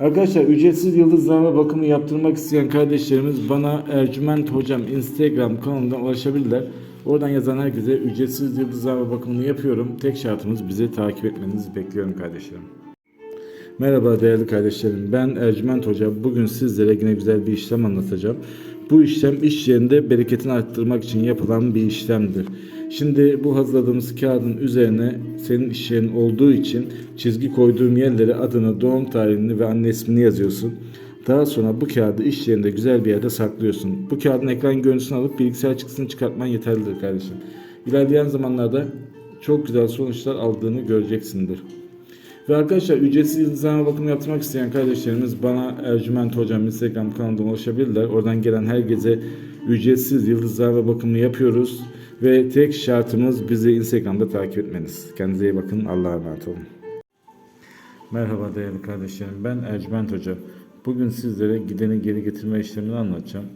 Arkadaşlar ücretsiz yıldızlama bakımı yaptırmak isteyen kardeşlerimiz bana Ercüment Hocam Instagram kanalından ulaşabilirler. Oradan yazan herkese ücretsiz yıldızlama bakımını yapıyorum. Tek şartımız bizi takip etmenizi bekliyorum kardeşlerim. Merhaba değerli kardeşlerim. Ben Ercüment Hoca. Bugün sizlere yine güzel bir işlem anlatacağım. Bu işlem iş yerinde bereketini arttırmak için yapılan bir işlemdir. Şimdi bu hazırladığımız kağıdın üzerine senin iş yerin olduğu için çizgi koyduğum yerlere adını, doğum tarihini ve anne ismini yazıyorsun. Daha sonra bu kağıdı iş yerinde güzel bir yerde saklıyorsun. Bu kağıdın ekran görüntüsünü alıp bilgisayar çıktısını çıkartman yeterlidir kardeşim. İlerleyen zamanlarda çok güzel sonuçlar aldığını göreceksindir. Ve arkadaşlar ücretsiz yıldızlama bakımı yaptırmak isteyen kardeşlerimiz bana Ercüment Hocam Instagram kanalından ulaşabilirler. Oradan gelen herkese ücretsiz yıldızlama bakımını yapıyoruz. Ve tek şartımız bizi Instagram'da takip etmeniz. Kendinize iyi bakın. Allah'a emanet olun. Merhaba değerli kardeşlerim. Ben Ercüment Hoca. Bugün sizlere gideni geri getirme işlemini anlatacağım.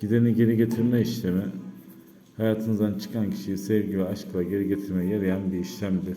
Gideni geri getirme işlemi hayatınızdan çıkan kişiyi sevgi ve aşkla geri getirmeye yarayan bir işlemdir.